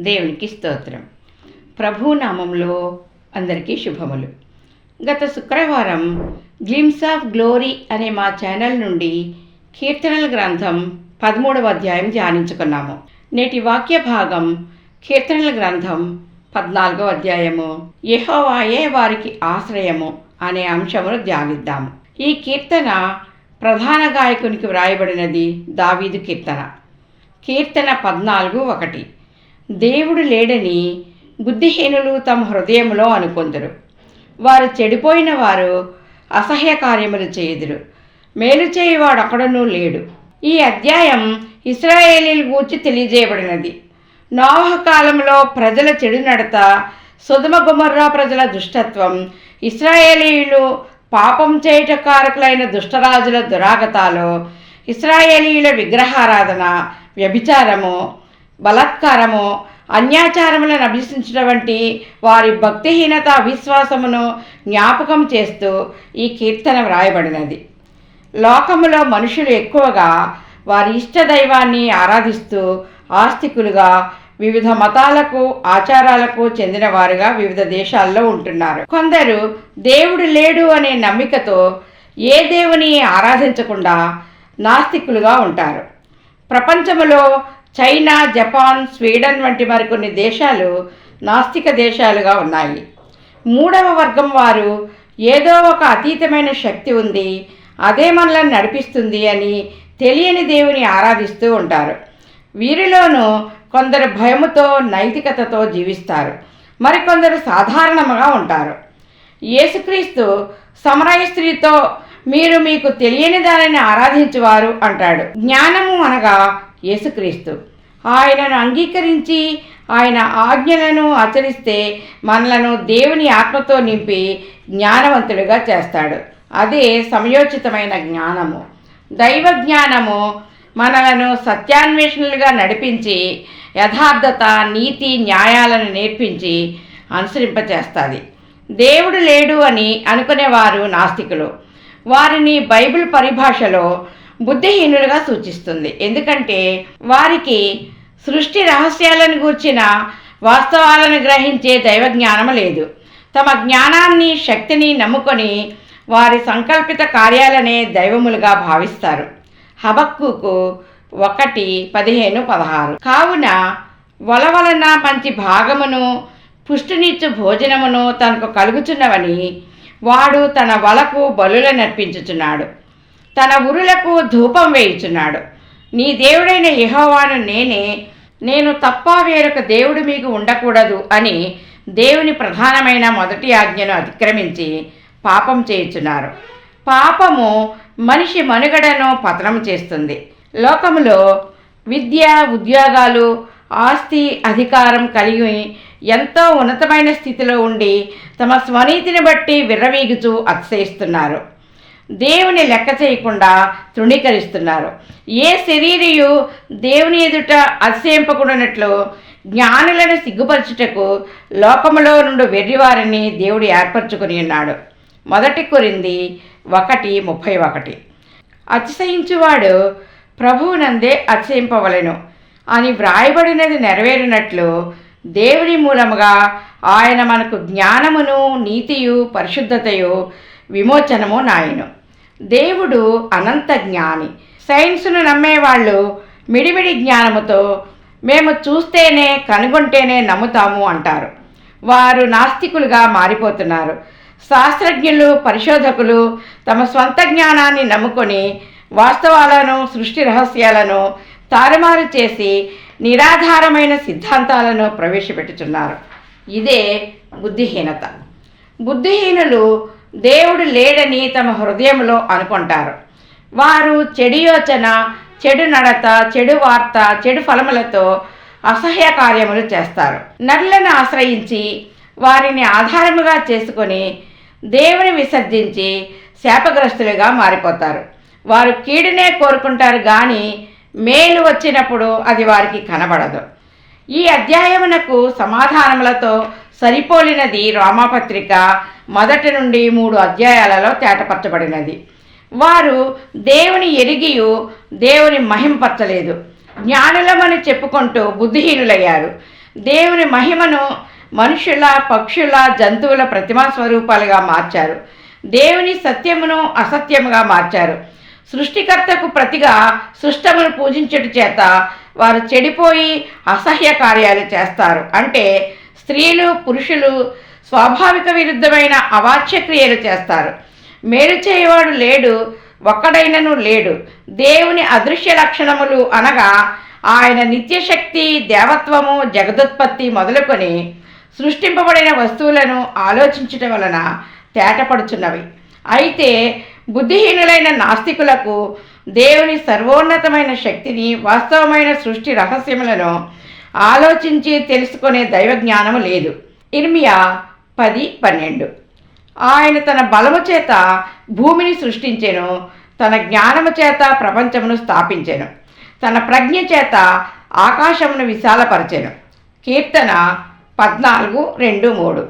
దేవునికి స్తోత్రం. ప్రభు నామంలో అందరికీ శుభములు. గత శుక్రవారం గ్లిమ్స్ ఆఫ్ గ్లోరీ అనే మా ఛానల్ నుండి కీర్తనల గ్రంథం పదమూడవ అధ్యాయం ధ్యానించుకున్నాము. నేటి వాక్య భాగం కీర్తనల గ్రంథం పద్నాలుగో అధ్యాయము. యహోవాయే వారికి ఆశ్రయము అనే అంశమును ధ్యానిద్దాము. ఈ కీర్తన ప్రధాన గాయకునికి వ్రాయబడినది దావీదు కీర్తన. కీర్తన పద్నాలుగు ఒకటి. దేవుడు లేడని బుద్ధిహీనులు తమ హృదయములో అనుకొందరు. వారు చెడిపోయిన వారు అసహ్య కార్యములు చేయుదురు. మేలు చేయువాడు అక్కడనూ లేడు. ఈ అధ్యాయం ఇస్రాయేలీల గూర్చి తెలియజేయబడినది. నోవహ కాలంలో ప్రజల చెడు నడత సుధమ గుమర్రా ప్రజల దుష్టత్వం ఇస్రాయేలీయులు పాపం చేయుట కారకులైన దుష్టరాజుల దురాగతాలు ఇస్రాయేలీయుల విగ్రహారాధన వ్యభిచారము బలాత్కారము అన్యాచారములను అభ్యసించడం వంటి వారి భక్తిహీనత అవిశ్వాసమును జ్ఞాపకం చేస్తూ ఈ కీర్తన వ్రాయబడినది. లోకములో మనుషులు ఎక్కువగా వారి ఇష్ట దైవాన్ని ఆరాధిస్తూ ఆస్తికులుగా వివిధ మతాలకు ఆచారాలకు చెందిన వారుగా వివిధ దేశాల్లో ఉంటున్నారు. కొందరు దేవుడు లేడు అనే నమ్మికతో ఏ దేవుని ఆరాధించకుండా నాస్తికులుగా ఉంటారు. ప్రపంచంలో చైనా జపాన్ స్వీడన్ వంటి మరికొన్ని దేశాలు నాస్తిక దేశాలుగా ఉన్నాయి. మూడవ వర్గం వారు ఏదో ఒక అతీతమైన శక్తి ఉంది అదే మనల్ని నడిపిస్తుంది అని తెలియని దేవుని ఆరాధిస్తూ ఉంటారు. వీరిలోనూ కొందరు భయముతో నైతికతతో జీవిస్తారు. మరికొందరు సాధారణంగా ఉంటారు. యేసుక్రీస్తు సమరయ స్త్రీతో మీరు మీకు తెలియని దానిని ఆరాధించువారు అంటాడు. జ్ఞానము అనగా యేసుక్రీస్తు. ఆయనను అంగీకరించి ఆయన ఆజ్ఞలను ఆచరిస్తే మనలను దేవుని ఆత్మతో నింపి జ్ఞానవంతుడిగా చేస్తాడు. అదే సమయోచితమైన జ్ఞానము. దైవ జ్ఞానము మనలను సత్యాన్వేషణలుగా నడిపించి యథార్థత నీతి న్యాయాలను నేర్పించి అనుసరింపచేస్తుంది. దేవుడు లేడు అని అనుకునేవారు నాస్తికులు. వారిని బైబిల్ పరిభాషలో బుద్ధిహీనులుగా సూచిస్తుంది. ఎందుకంటే వారికి సృష్టి రహస్యాలను గూర్చిన వాస్తవాలను గ్రహించే దైవ జ్ఞానము లేదు. తమ జ్ఞానాన్ని శక్తిని నమ్ముకొని వారి సంకల్పిత కార్యాలనే దైవములుగా భావిస్తారు. హబక్కుకు ఒకటి పదిహేను పదహారు. కావున వల వలన మంచి భాగమును పుష్టినిచ్చు భోజనమును తనకు కలుగుచున్నవని వాడు తన వలకు బలులను నర్పించుచున్నాడు తన ఉరులకు ధూపం వేయుచున్నాడు. నీ దేవుడైన యహోవాను నేనే నేను తప్ప వేరొక దేవుడు మీకు ఉండకూడదు అని దేవుని ప్రధానమైన మొదటి ఆజ్ఞను అతిక్రమించి పాపం చేయుచున్నారు. పాపము మనిషి మనుగడను పతనం చేస్తుంది. లోకములో విద్య ఉద్యోగాలు ఆస్తి అధికారం కలిగి ఎంతో ఉన్నతమైన స్థితిలో ఉండి తమ స్వనీతిని బట్టి విర్రవీగుచూ అతిశయిస్తున్నారు. దేవుని లెక్క చేయకుండా తృణీకరిస్తున్నారు. ఏ శరీరియు దేవుని ఎదుట అతిశయింపకుండానట్లు జ్ఞానులను సిగ్గుపరచుటకు లోకములో నుండి వెర్రివారిని దేవుడు ఏర్పరచుకుని ఉన్నాడు. మొదటి కొరింది ఒకటి ముప్పై ఒకటి. అతిశయించువాడు ప్రభువునందే అతిశయింపవలెను అని వ్రాయబడినది నెరవేరినట్లు దేవుని మూలముగా ఆయన మనకు జ్ఞానమును నీతియు పరిశుద్ధతయు విమోచనము నాయను. దేవుడు అనంత జ్ఞాని. సైన్స్ను నమ్మేవాళ్ళు మిడిమిడి జ్ఞానముతో మేము చూస్తేనే కనుగొంటేనే నమ్ముతాము అంటారు. వారు నాస్తికులుగా మారిపోతున్నారు. శాస్త్రజ్ఞులు పరిశోధకులు తమ స్వంత జ్ఞానాన్ని నమ్ముకొని వాస్తవాలను సృష్టి రహస్యాలను తారుమారు చేసి నిరాధారమైన సిద్ధాంతాలను ప్రవేశపెట్టుచున్నారు. ఇదే బుద్ధిహీనత. బుద్ధిహీనులు దేవుడు లేడని తమ హృదయంలో అనుకుంటారు. వారు చెడు యోచన చెడు నడత చెడు వార్త చెడు ఫలములతో అసహ్య కార్యములు చేస్తారు. నరులను ఆశ్రయించి వారిని ఆధారముగా చేసుకొని దేవుని విసర్జించి శాపగ్రస్తులుగా మారిపోతారు. వారు కీడునే కోరుకుంటారు కానీ మేలు వచ్చినప్పుడు అది వారికి కనబడదు. ఈ అధ్యాయమునకు సమాధానములతో సరిపోలినది రామపత్రిక మొదటి నుండి మూడు అధ్యాయాలలో తేటపరచబడినది. వారు దేవుని ఎరిగియు దేవుని మహింపరచలేదు. జ్ఞానులమని చెప్పుకుంటూ బుద్ధిహీనులయ్యారు. దేవుని మహిమను మనుషుల పక్షుల జంతువుల ప్రతిమా స్వరూపాలుగా మార్చారు. దేవుని సత్యమును అసత్యముగా మార్చారు. సృష్టికర్తకు ప్రతిగా సృష్టమును పూజించుట చేత వారు చెడిపోయి అసహ్య కార్యాలు చేస్తారు. అంటే స్త్రీలు పురుషులు స్వాభావిక విరుద్ధమైన అవాచ్య క్రియలు చేస్తారు. మేలు చేయవాడు లేడు ఒక్కడైనను లేడు. దేవుని అదృశ్య లక్షణములు అనగా ఆయన నిత్యశక్తి దేవత్వము జగదుత్పత్తి మొదలుకొని సృష్టింపబడిన వస్తువులను ఆలోచించటం వలన తేటపడుచున్నవి. అయితే బుద్ధిహీనులైన నాస్తికులకు దేవుని సర్వోన్నతమైన శక్తిని వాస్తవమైన సృష్టి రహస్యములను ఆలోచించి తెలుసుకునే దైవజ్ఞానము లేదు. ఇర్మియా పది పన్నెండు. ఆయన తన బలము చేత భూమిని సృష్టించెను తన జ్ఞానము చేత ప్రపంచమును స్థాపించెను తన ప్రజ్ఞ చేత ఆకాశమును విశాలపరచెను. కీర్తన పద్నాలుగు రెండు మూడు.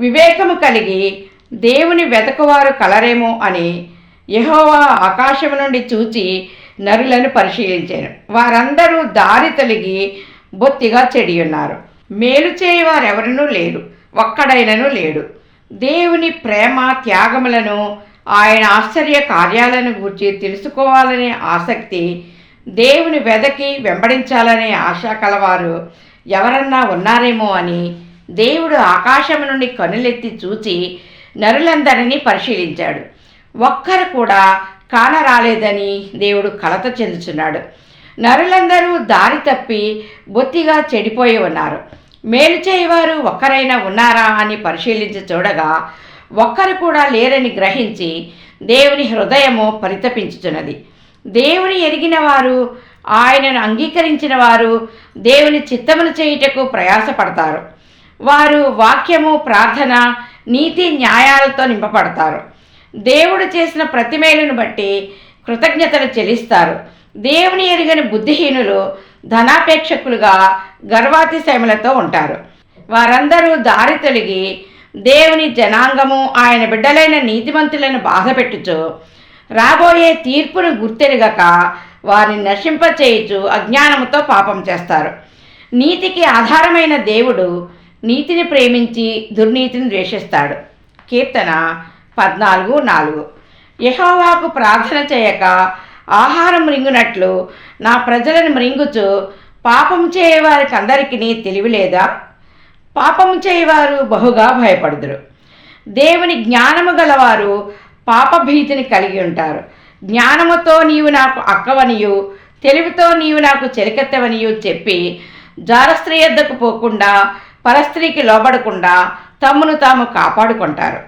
వివేకము కలిగి దేవుని వెతకువారు కలరేమో అని యహోవా ఆకాశము నుండి చూచి నరులను పరిశీలించాను. వారందరూ దారి తొలగి బొత్తిగా చెడియున్నారు. మేలు చేయవారెవరనూ లేరు ఒక్కడైనను లేడు. దేవుని ప్రేమ త్యాగములను ఆయన ఆశ్చర్య కార్యాలను గూర్చి తెలుసుకోవాలనే ఆసక్తి దేవుని వెదకి వెంబడించాలనే ఆశ కలవారు ఎవరన్నా ఉన్నారేమో అని దేవుడు ఆకాశం నుండి కనులెత్తి చూచి నరులందరినీ పరిశీలించాడు. ఒక్కరు కూడా కానరాలేదని దేవుడు కలత చెందుచున్నాడు. నరులందరూ దారి తప్పి బొత్తిగా చెడిపోయి ఉన్నారు. మేలు చేయవారు ఒక్కరైనా ఉన్నారా అని పరిశీలించి చూడగా ఒక్కరు కూడా లేరని గ్రహించి దేవుని హృదయము పరితపించుచున్నది. దేవుని ఎరిగిన వారు ఆయనను అంగీకరించిన వారు దేవుని చిత్తమును చేయుటకు ప్రయాసపడతారు. వారు వాక్యము ప్రార్థన నీతి న్యాయాలతో నింపబడతారు. దేవుడు చేసిన ప్రతిమేలును బట్టి కృతజ్ఞతలు చెల్లిస్తారు. దేవుని ఎరుగని బుద్ధిహీనులు ధనాపేక్షకులుగా గర్వాతిశయములతో ఉంటారు. వారందరూ దారి తొలగి దేవుని జనాంగము ఆయన బిడ్డలైన నీతిమంతులను బాధపెట్టుచు రాబోయే తీర్పును గుర్తెరగక వారిని నశింపచేయుచు అజ్ఞానముతో పాపం చేస్తారు. నీతికి ఆధారమైన దేవుడు నీతిని ప్రేమించి దుర్నీతిని ద్వేషిస్తాడు. కీర్తన పద్నాలుగు నాలుగు. యహోవాకు ప్రార్థన చేయక ఆహారం మృంగునట్లు నా ప్రజలను మృంగుచు. పాపం చేయవారికి అందరికీ తెలివి లేదా? చేయవారు బహుగా భయపడుదురు. దేవుని జ్ఞానము గలవారు పాపభీతిని కలిగి ఉంటారు. జ్ఞానముతో నీవు నాకు అక్కవనియు తెలివితో నీవు నాకు చెలికెత్తవనియు చెప్పి జారస్త్రీ ఎద్దకు పోకుండా పరస్త్రీకి లోబడకుండా తమ్మును తాము కాపాడుకుంటారు.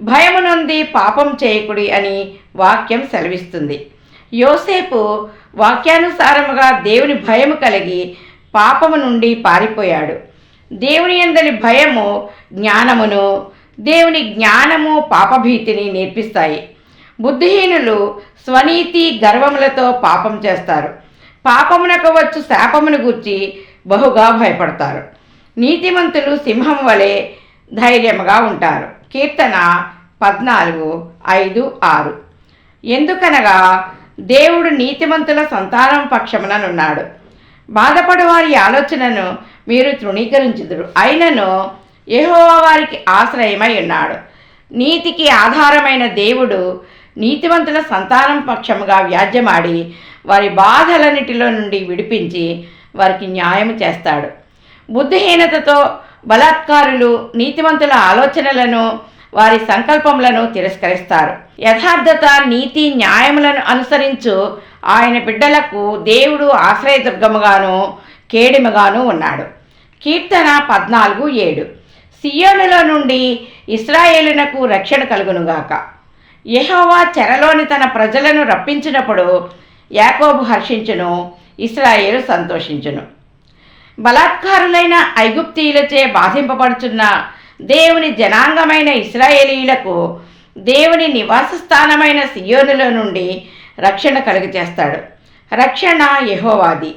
భయము నుండి పాపం చేయకుడి అని వాక్యం సెలవిస్తుంది. యోసేపు వాక్యానుసారముగా దేవుని భయము కలిగి పాపము నుండి పారిపోయాడు. దేవుని ఎందలి భయము జ్ఞానమును దేవుని జ్ఞానము పాపభీతిని నేర్పిస్తాయి. బుద్ధిహీనులు స్వనీతి గర్వములతో పాపం చేస్తారు. పాపమునకు వచ్చు శాపమును గూర్చి బహుగా భయపడతారు. నీతిమంతులు సింహం వలె ధైర్యముగా ఉంటారు. కీర్తన పద్నాలుగు ఐదు ఆరు. ఎందుకనగా దేవుడు నీతిమంతుల సంతానం పక్షముననున్నాడు. బాధపడు వారి ఆలోచనను మీరు తృణీకరించుదురు. అయినను యహోవా వారికి ఆశ్రయమై ఉన్నాడు. నీతికి ఆధారమైన దేవుడు నీతివంతుల సంతానం పక్షముగా వ్యాజ్యమాడి వారి బాధలన్నిటిలో నుండి విడిపించి వారికి న్యాయం చేస్తాడు. బుద్ధిహీనతతో బలాత్కారులు నీతివంతుల ఆలోచనలను వారి సంకల్పములను తిరస్కరిస్తారు. యథార్థత నీతి న్యాయములను అనుసరించు ఆయన బిడ్డలకు దేవుడు ఆశ్రయదుర్గముగాను కేడిముగాను ఉన్నాడు. కీర్తన పద్నాలుగు ఏడు. సియోనులో నుండి ఇస్రాయేలునకు రక్షణ కలుగునుగాక. యహోవా చెరలోని తన ప్రజలను రప్పించినప్పుడు యాకోబు హర్షించును ఇస్రాయేలు సంతోషించును. బలాత్కారులైన ఐగుప్తీయులచే బాధింపబడుచున్న దేవుని జనాంగమైన ఇస్రాయేలీలకు దేవుని నివాస స్థానమైన సియోనులో నుండి రక్షణ కలుగజేస్తాడు. రక్షణ యహోవాది.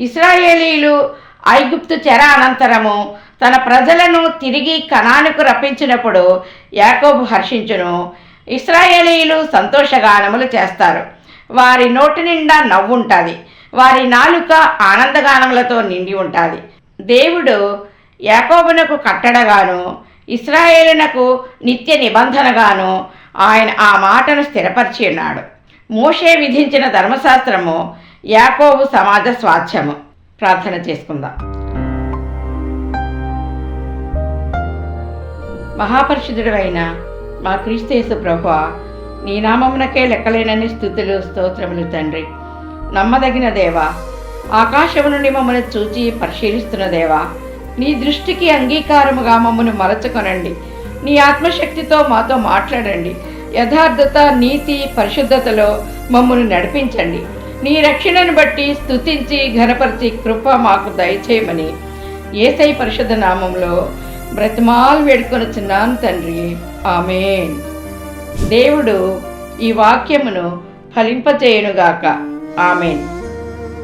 ఇస్రాయేలీలు ఐగుప్తు చెర అనంతరము తన ప్రజలను తిరిగి కణానికి రప్పించినప్పుడు యాకోబు హర్షించును. ఇస్రాయేలీలు సంతోషగానములు చేస్తారు. వారి నోటి నిండా నవ్వుంటుంది. వారి నాలుక ఆనందగానములతో నిండి ఉంటుంది. దేవుడు యాకోబునకు కట్టడగాను ఇస్రాయేలునకు నిత్య నిబంధనగాను ఆయన ఆ మాటను స్థిరపరిచి ఉన్నాడు. మోషే విధించిన ధర్మశాస్త్రము యాకోబు సమాజ స్వాస్థ్యము ప్రార్థన చేసుకుందాం. మహాపరిశుద్ధుడైన మా క్రీస్తేసు ప్రభు నీ నామమునకే లెక్కలేనని స్థుతులు స్తోత్రములు తండ్రి. నమ్మదగిన దేవా ఆకాశము నుండి మమ్మల్ని చూచి పరిశీలిస్తున్న దేవా నీ దృష్టికి అంగీకారముగా మమ్మల్ని మరచుకొనండి. నీ ఆత్మశక్తితో మాతో మాట్లాడండి. యథార్థత నీతి పరిశుద్ధతలో మమ్మను నడిపించండి. నీ రక్షణను బట్టి స్తుతించి ఘనపరిచి కృప మాకు దయచేయమని ఏసై పరిశుద్ధ నామంలో బ్రతిమాలు వేడుకొనుచున్నాను తండ్రి. ఆమె దేవుడు ఈ వాక్యమును ఫలింపచేయునుగాక ఆమెన్.